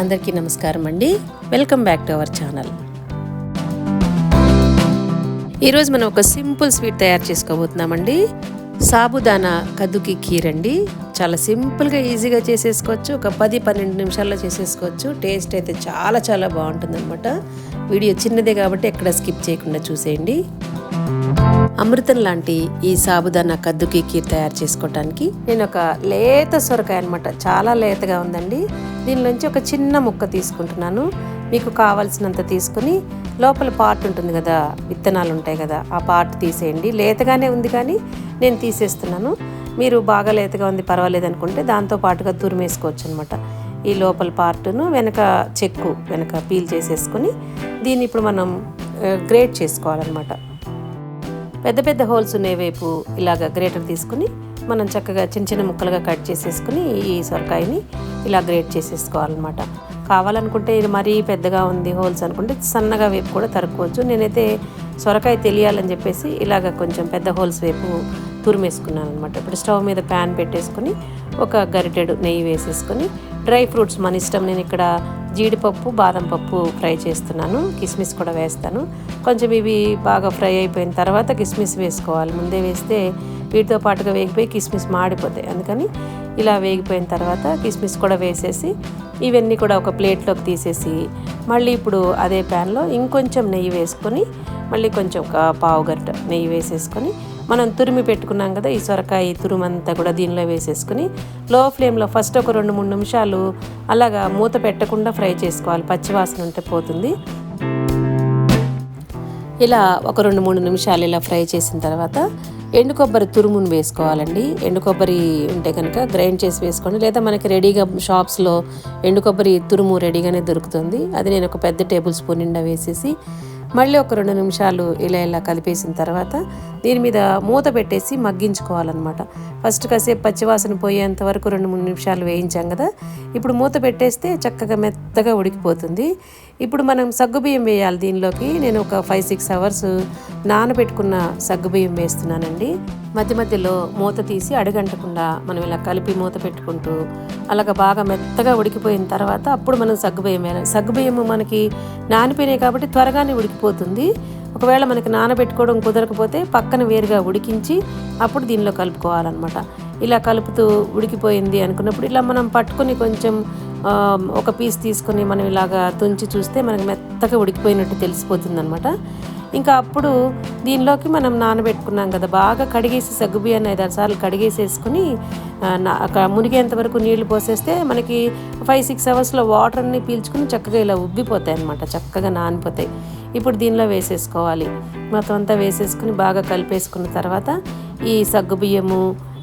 అందరికీ నమస్కారం అండి. Welcome back to our channel ఈరోజు మనం ఒక సింపుల్ స్వీట్ తయారు చేసుకోబోతున్నామండి. సాబుదానా కద్దుకి కీరండి. అండి చాలా సింపుల్గా ఈజీగా చేసేసుకోవచ్చు. ఒక పది పన్నెండు నిమిషాల్లో చేసేసుకోవచ్చు. టేస్ట్ అయితే చాలా చాలా బాగుంటుంది వీడియో చిన్నదే కాబట్టి ఎక్కడ స్కిప్ చేయకుండా చూసేయండి. అమృతం లాంటి ఈ సాబుదానా కద్దుకి కీర్ తయారు చేసుకోవటానికి నేను ఒక లేత సొరకాయ అనమాట చాలా లేతగా ఉందండి. దీనిలోంచి ఒక చిన్న ముక్క తీసుకుంటున్నాను. మీకు కావాల్సినంత తీసుకుని లోపల పార్ట్ ఉంటుంది కదా విత్తనాలు ఉంటాయి కదా ఆ పార్ట్ తీసేయండి. లేతగానే ఉంది కానీ నేను తీసేస్తున్నాను. మీరు బాగా లేతగా ఉంది పర్వాలేదు అనుకుంటే దాంతో పాటుగా తురిమేసుకోవచ్చు అనమాట ఈ లోపల పార్ట్ను వెనక చెక్కు వెనక పీల్ చేసేసుకొని దీన్ని ఇప్పుడు మనం గ్రేట్ చేసుకోవాలన్నమాట. పెద్ద పెద్ద హోల్స్ ఉండే వైపు ఇలాగ గ్రేటర్ తీసుకుని మనం చక్కగా చిన్న చిన్న ముక్కలుగా కట్ చేసేసుకుని ఈ సొరకాయని ఇలా గ్రేట్ చేసేసుకోవాలన్నమాట. కావాలనుకుంటే ఇది మరీ పెద్దగా ఉంది హోల్స్ అనుకుంటే సన్నగా వేపు కూడా తరుక్కోవచ్చు. నేనైతే సొరకాయ తెలియాలని చెప్పేసి ఇలాగ కొంచెం పెద్ద హోల్స్ వైపు తురిమేసుకున్నాను అనమాట ఇప్పుడు స్టవ్ మీద ప్యాన్ పెట్టేసుకొని ఒక గరిటెడు నెయ్యి వేసేసుకొని డ్రై ఫ్రూట్స్ మన ఇష్టం. నేను ఇక్కడ జీడిపప్పు బాదం పప్పు ఫ్రై చేస్తున్నాను. కిస్మిస్ కూడా వేస్తాను. కొంచెం ఇవి బాగా ఫ్రై అయిపోయిన తర్వాత కిస్మిస్ వేసుకోవాలి. ముందే వేస్తే వీటితో పాటుగా వేగిపోయి కిస్మిస్ మాడిపోతాయి. అందుకని ఇలా వేగిపోయిన తర్వాత కిస్మిస్ కూడా వేసేసి ఇవన్నీ కూడా ఒక ప్లేట్లోకి తీసేసి మళ్ళీ ఇప్పుడు అదే ప్యాన్లో ఇంకొంచెం నెయ్యి వేసుకొని మళ్ళీ కొంచెం ఒక పావు గంట నెయ్యి వేసేసుకొని మనం తురిమి పెట్టుకున్నాం కదా ఈ సొరకాయ తురుమంతా కూడా దీనిలో వేసేసుకుని లో ఫ్లేమ్లో ఫస్ట్ ఒక రెండు మూడు నిమిషాలు అలాగా మూత పెట్టకుండా ఫ్రై చేసుకోవాలి. పచ్చివాసన ఉంటే పోతుంది. ఇలా ఒక రెండు మూడు నిమిషాలు ఇలా ఫ్రై చేసిన తర్వాత ఎండు కొబ్బరి తురుమును వేసుకోవాలండి. ఎండు కొబ్బరి ఉంటే కనుక గ్రైండ్ చేసి వేసుకోండి. లేదా మనకి రెడీగా షాప్స్లో ఎండు కొబ్బరి తురుము రెడీగానే దొరుకుతుంది. అది నేను ఒక పెద్ద టేబుల్ స్పూన్ నిండా వేసేసి మళ్ళీ ఒక రెండు నిమిషాలు ఇలా ఇలా కలిపేసిన తర్వాత దీని మీద మూత పెట్టేసి మగ్గించుకోవాలన్నమాట. ఫస్ట్ కాసేపు పచ్చివాసన పోయేంత వరకు రెండు మూడు నిమిషాలు వేయించాం కదా. ఇప్పుడు మూత పెట్టేస్తే చక్కగా మెత్తగా ఉడికిపోతుంది. ఇప్పుడు మనం సగ్గుబియ్యం వేయాలి దీనిలోకి. నేను ఒక ఫైవ్ సిక్స్ అవర్స్ నానబెట్టుకున్న సగ్గుబియ్యం వేస్తున్నానండి. మధ్య మధ్యలో మూత తీసి అడగంటకుండా మనం ఇలా కలిపి మూత పెట్టుకుంటూ అలాగ బాగా మెత్తగా ఉడికిపోయిన తర్వాత అప్పుడు మనం సగ్గుబియ్యం వేయాలి. సగ్గుబియ్యం మనకి నానిపోయినాయి కాబట్టి త్వరగానే ఉడికిపోతుంది. ఒకవేళ మనకి నానబెట్టుకోవడం కుదరకపోతే పక్కన వేరుగా ఉడికించి అప్పుడు దీనిలో కలుపుకోవాలన్నమాట. ఇలా కలుపుతూ ఉడికిపోయింది అనుకున్నప్పుడు ఇలా మనం పట్టుకొని కొంచెం ఒక పీస్ తీసుకొని మనం ఇలాగా తుంచి చూస్తే మనకి మెత్తగా ఉడికిపోయినట్టు తెలిసిపోతుంది అనమాట ఇంకా అప్పుడు దీనిలోకి మనం నానబెట్టుకున్నాం కదా బాగా కడిగేసి సగ్గుబియ్యాన్ని ఐదారు సార్లు కడిగేసేసుకుని మునిగేంత వరకు నీళ్ళు పోసేస్తే మనకి ఫైవ్ సిక్స్ అవర్స్లో వాటర్ అన్ని పీల్చుకుని చక్కగా ఇలా ఉబ్బిపోతాయి అనమాట చక్కగా నానిపోతాయి. ఇప్పుడు దీనిలో వేసేసుకోవాలి. మొత్తం అంతా వేసేసుకుని బాగా కలిపేసుకున్న తర్వాత ఈ సగ్గుబియ్యము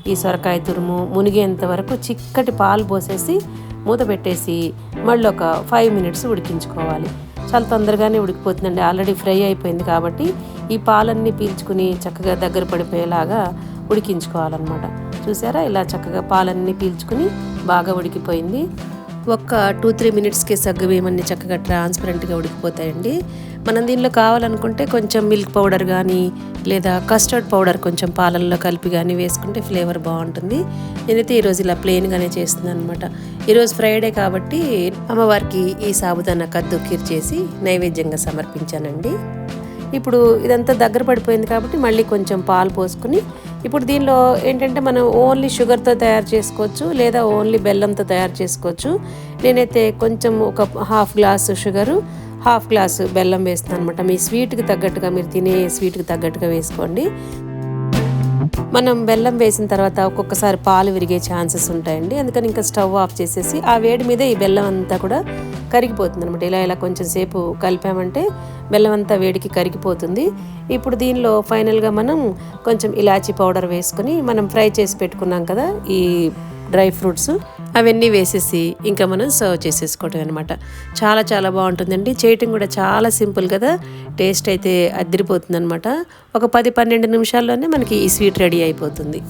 ఈ సొరకాయ తురుము మునిగేంత వరకు చిక్కటి పాలు పోసేసి మూత పెట్టేసి మళ్ళీ ఒక ఫైవ్ మినిట్స్ ఉడికించుకోవాలి. చాలా తొందరగానే ఉడికిపోతుందండి. ఆల్రెడీ ఫ్రై అయిపోయింది కాబట్టి ఈ పాలన్నీ పీల్చుకుని చక్కగా దగ్గర పడిపోయేలాగా ఉడికించుకోవాలన్నమాట. చూసారా? ఇలా చక్కగా పాలన్నీ పీల్చుకుని బాగా ఉడికిపోయింది. ఒక్క టూ త్రీ మినిట్స్కి సగ్గుబియ్యమన్నీ చక్కగా ట్రాన్స్పరెంట్గా ఉడికిపోతాయండి. మనం దీనిలో కావాలనుకుంటే కొంచెం మిల్క్ పౌడర్ కానీ లేదా కస్టర్డ్ పౌడర్ కొంచెం పాలల్లో కలిపి కానీ వేసుకుంటే ఫ్లేవర్ బాగుంటుంది. నేనైతే ఈరోజు ఇలా ప్లెయిన్గానే చేస్తున్నాను అనమాట ఈరోజు ఫ్రైడే కాబట్టి అమ్మవారికి ఈ సాబుదానా కద్దు కీర్ చేసి నైవేద్యంగా సమర్పించానండి. ఇప్పుడు ఇదంతా దగ్గర పడిపోయింది కాబట్టి మళ్ళీ కొంచెం పాలు పోసుకుని ఇప్పుడు దీనిలో ఏంటంటే మనం ఓన్లీ షుగర్తో తయారు చేసుకోవచ్చు లేదా ఓన్లీ బెల్లంతో తయారు చేసుకోవచ్చు. నేనైతే కొంచెం ఒక half glass sugar half glass బెల్లం వేస్తాను అనమాట మీ స్వీట్కి తగ్గట్టుగా మీరు తినే స్వీట్కి తగ్గట్టుగా వేసుకోండి. మనం బెల్లం వేసిన తర్వాత ఒక్కొక్కసారి పాలు విరిగే ఛాన్సెస్ ఉంటాయండి. అందుకని ఇంకా స్టవ్ ఆఫ్ చేసేసి ఆ వేడి మీద ఈ బెల్లం అంతా కూడా కరిగిపోతుంది అనమాట ఇలా ఇలా కొంచెం సేపు కలిపామంటే బెల్లం అంతా వేడికి కరిగిపోతుంది. ఇప్పుడు దీనిలో ఫైనల్గా మనం కొంచెం ఇలాచీ పౌడర్ వేసుకొని మనం ఫ్రై చేసి పెట్టుకున్నాం కదా ఈ డ్రై ఫ్రూట్స్. అవన్నీ వేసేసి ఇంకా మనం సర్వ్ చేసేసుకోవటం అనమాట చాలా చాలా బాగుంటుందండి. చేయటం కూడా చాలా సింపుల్ కదా. టేస్ట్ అయితే అద్దరిపోతుంది అనమాట ఒక పది పన్నెండు నిమిషాల్లోనే మనకి ఈ స్వీట్ రెడీ అయిపోతుంది.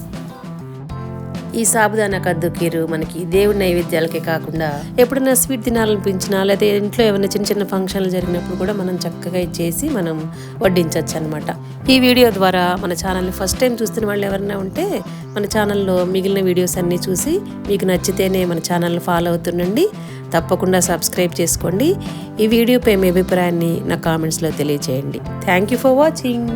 ఈ సాబుదానా కద్దు కీరు మనకి దేవుడి నైవేద్యాలకే కాకుండా ఎప్పుడైనా స్వీట్ తినాలనిపించినా లేదా ఇంట్లో ఏమైనా చిన్న చిన్న ఫంక్షన్లు జరిగినప్పుడు కూడా మనం చక్కగా చేసి మనం వడ్డించవచ్చు అనమాట ఈ వీడియో ద్వారా మన ఛానల్ని ఫస్ట్ టైం చూస్తున్న వాళ్ళు ఎవరైనా ఉంటే మన ఛానల్లో మిగిలిన వీడియోస్ అన్నీ చూసి మీకు నచ్చితేనే మన ఛానల్ని ఫాలో అవుతుండండి. తప్పకుండా సబ్స్క్రైబ్ చేసుకోండి. ఈ వీడియోపై మీ అభిప్రాయాన్ని నా కామెంట్స్లో తెలియజేయండి థ్యాంక్ యూ ఫర్ వాచింగ్